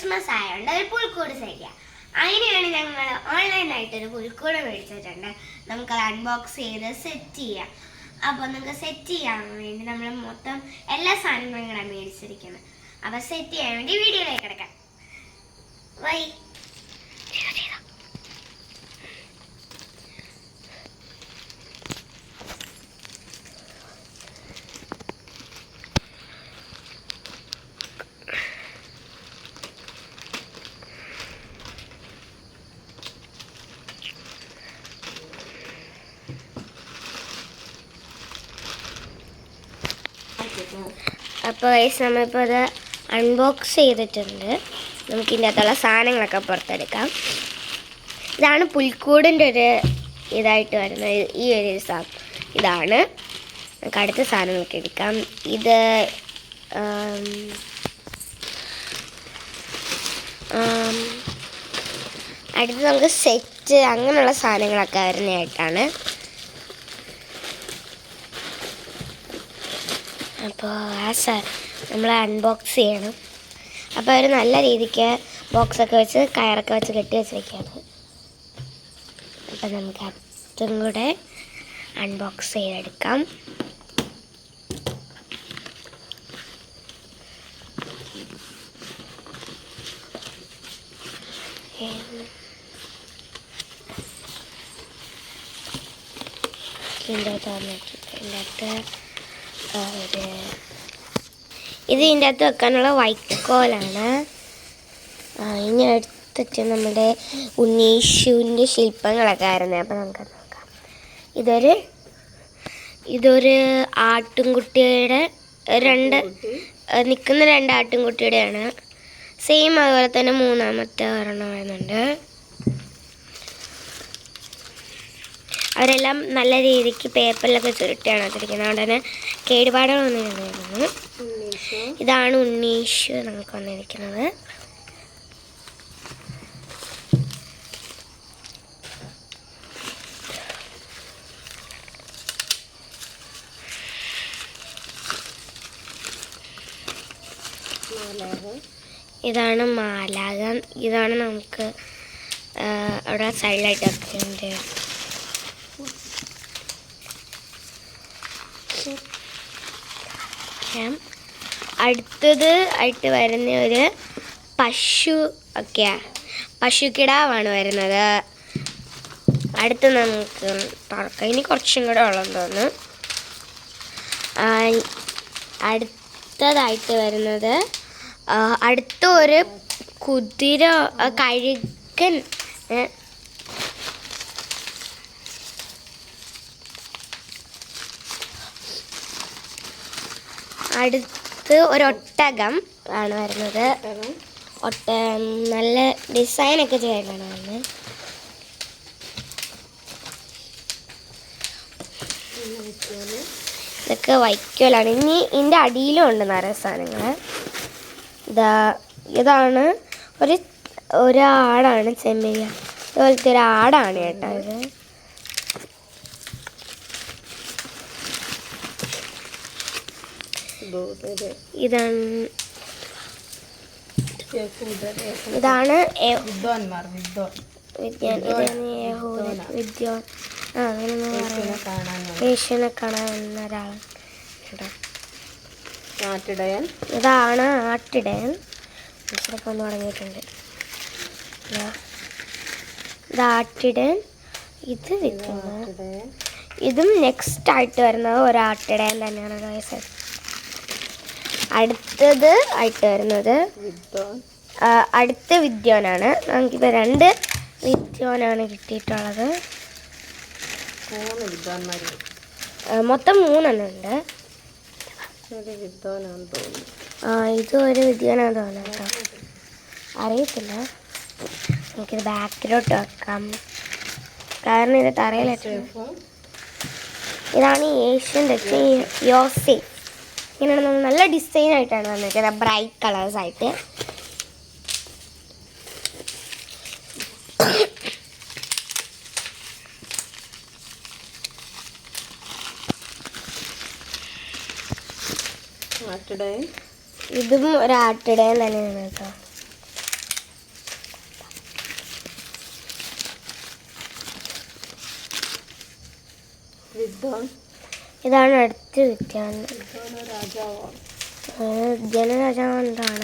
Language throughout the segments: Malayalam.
ക്രിസ്മസ് ആയതുകൊണ്ട് ഒരു പുൽക്കൂട് ചെയ്യാം. അതിനാണ് ഞങ്ങൾ ഓൺലൈനായിട്ട് ഒരു പുൽക്കൂട് മേടിച്ചിട്ടുണ്ട്. നമുക്കത് അൺബോക്സ് ചെയ്ത് സെറ്റ് ചെയ്യാം. അപ്പോൾ നമുക്ക് സെറ്റ് ചെയ്യാൻ വേണ്ടി നമ്മൾ മൊത്തം എല്ലാ സാധനങ്ങളും കൂടെ മേടിച്ചിരിക്കുന്നത് അപ്പോൾ സെറ്റ് ചെയ്യാൻ വേണ്ടി വീഡിയോയിലേക്ക് കിടക്കാം. വൈ അപ്പോൾ വയസ്സ് നമ്മളിപ്പോൾ അത് അൺബോക്സ് ചെയ്തിട്ടുണ്ട്. നമുക്ക് ഇതിന്റെ അകത്തുള്ള സാധനങ്ങളൊക്കെ പുറത്തെടുക്കാം. ഇതാണ് പുൽക്കൂടിന്റെ ഒരു ഇതായിട്ട് വരുന്ന ഈ ഒരു ഇതാണ്. നമുക്ക് അടുത്ത സാധനങ്ങളൊക്കെ എടുക്കാം. ഇത് അടുത്ത് നമുക്ക് സെറ്റ് അങ്ങനെയുള്ള സാധനങ്ങളൊക്കെ വരുന്നതായിട്ടാണ്. അപ്പോൾ ആ സ നമ്മൾ അൺബോക്സ് ചെയ്യണം. അപ്പോൾ ഒരു നല്ല രീതിക്ക് ബോക്സൊക്കെ വെച്ച് കയറൊക്കെ വെച്ച് കെട്ടി വെച്ചിരിക്കുകയാണ്. അപ്പോൾ നമുക്ക് അതും കൂടെ അൺബോക്സ് ചെയ്തെടുക്കാം. ഇതിന്റെ വന്നിട്ടുണ്ട് ഇതിന്റെ ഇത് ഇതിന്റെ അകത്ത് വെക്കാനുള്ള വൈക്കോലാണ് ഇനി അടുത്തിട്ട് നമ്മുടെ ഉണ്ണീഷുവിന്റെ ശില്പങ്ങളൊക്കെ ആയിരുന്നു. അപ്പം നമുക്ക് നോക്കാം. ഇതൊരു ഇതൊരു ആട്ടിൻകുട്ടിയുടെ രണ്ട് നിൽക്കുന്ന രണ്ട് ആട്ടിൻകുട്ടിയുടെയാണ് സെയിം അതുപോലെ തന്നെ മൂന്നാമത്തെ ഒരെണ്ണം വരുന്നുണ്ട്. അവരെല്ലാം നല്ല രീതിക്ക് പേപ്പറിലൊക്കെ ചുരുട്ടിയാണ് വെച്ചിരിക്കുന്നത്. അതുകൊണ്ട് തന്നെ കേടുപാടുകളൊന്നും ഇല്ലായിരുന്നു ഇതാണ് ഉണ്ണീഷ് നമുക്ക് വന്നിരിക്കുന്നത്. ഇതാണ് മാലാക ഇതാണ് നമുക്ക് അവിടെ സൈഡിലായിട്ട് വെക്കേണ്ടത് അടുത്തത് ആയിട്ട് വരുന്ന ഒരു പശു ഒക്കെയാ പശുക്കിടാവാണ് വരുന്നത്. അടുത്ത് നമുക്ക് തുറക്കാം. ഇനി കുറച്ചും കൂടെ ഉള്ളതെന്ന് തോന്നുന്നു. അടുത്തതായിട്ട് വരുന്നത് അടുത്ത ഒരു കുതിര കഴുകൻ അടുത്ത് ഒരു ഒട്ടകം ആണ് വരുന്നത്. ഒട്ട നല്ല ഡിസൈനൊക്കെ വരുന്നത് ഇതൊക്കെ വൈക്കോലാണ്. ഇനി ഇതിന്റെ അടിയിലും ഉണ്ട് നിറയെ സാധനങ്ങൾ ഇതാ ഇതാണ് ഒരു ഒരാടാണ് ചെമ്മരിയ. ഇതുപോലത്തെ ഒരു ആടാണ് കേട്ടോ ഇത്. ഇതാണ് ഇതാണ് എ- വിദ്വാൻമാർ വിദ്വാൻ. ഇതാണ് വിദ്വാൻ. ആ അങ്ങനെ യേശുവിനെ കാണാൻ വന്ന. ഒരാൾ കേട്ടോ ഇതാണ് ആട്ടിടയൻ. മനുഷ്യരൊക്കെ വന്ന് തുടങ്ങിയിട്ടുണ്ട്. ഇതാ. ആട്ടിടയൻ. ഇത് വിൽക്കുന്നത് ഇതും നെക്സ്റ്റ് ആയിട്ട് വരുന്നത് ഒരാട്ടിടയൻ തന്നെയാണ്. guys. അടുത്തത് ആയിട്ട് വരുന്നത് അടുത്ത വിദ്വാനാണ് നമുക്കിപ്പോൾ രണ്ട് വിദ്വാനാണ് കിട്ടിയിട്ടുള്ളത്. മൂന്ന് വിദ്വാൻമാർ മൊത്തം മൂന്നെണ്ണം ഉണ്ട് ഒരു വിദ്വാനാന്ന് തോന്നുന്നു. ആ ഇത് ഒരു വിദ്വാനാന്ന് തോന്നുന്നു കേട്ടോ. അറിയത്തില്ല. നമുക്കിത് ബാക്കിലോട്ട് വെക്കാം. കാരണം ഇത് തറയിലെത്തും ഇതാണ് ഏഷ്യൻ ഏഷ്യന്റെ യോസെ ഇങ്ങനെയാണ് നമ്മൾ നല്ല ഡിസൈൻ ആയിട്ടാണ് വന്നിരിക്കുന്നത്. ബ്രൈറ്റ് കളേഴ്സ് ആയിട്ട്. ഇതും ഒരു ആട്ടിടയൻ തന്നെയാണ് കേട്ടോ. വിത്ത് ഇതാണ് അടുത്ത വിദ്യാന്ന് ജനരാജാവ് വിദ്വാൻ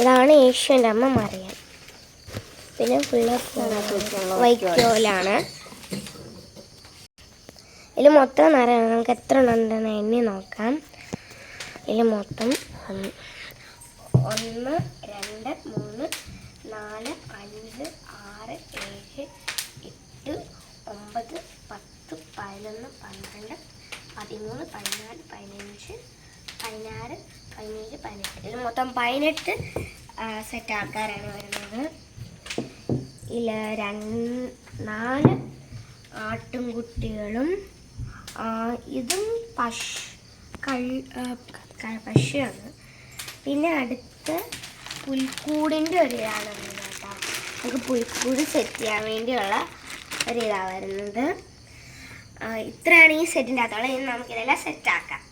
ഇതാണ്. ഏഷ്യന്റെ അമ്മ മറിയാൻ പിന്നെ ഫുള്ള് വൈക്കോലാണ്. ഇതിൽ മൊത്തം നിറയാണ്. നമുക്ക് എത്ര ഉണ്ടെന്ന് എണ്ണി നോക്കാം. ഇതിൽ മൊത്തം ഒന്ന് രണ്ട് മൂന്ന് നാല് ആറ് ഏഴ് എട്ട് ഒമ്പത് പത്ത് പതിനൊന്ന് പന്ത്രണ്ട് പതിമൂന്ന് പതിനാല് പതിനഞ്ച് പതിനാറ് പതിനേഴ് പതിനെട്ട്. ഇതിൽ മൊത്തം പതിനെട്ട് സെറ്റ് ആൾക്കാരാണ് വരുന്നത്. ഇതിൽ രണ്ട് നാല് ആട്ടുംകുട്ടികളും ഇതും പശു കഴി പശുവാണ്. പിന്നെ അടുത്ത് പുൽക്കൂടിന്റെ ഒരാളാണ് വരുന്നത് നമുക്ക് പുൽക്കൂട് സെറ്റ് ചെയ്യാൻ വേണ്ടിയുള്ള ഒരു വരുന്നത്. ഇത്രയാണ് ഈ സെറ്റിന്റെ അകത്തോളം. ഇനി നമുക്കിതെല്ലാം സെറ്റാക്കാം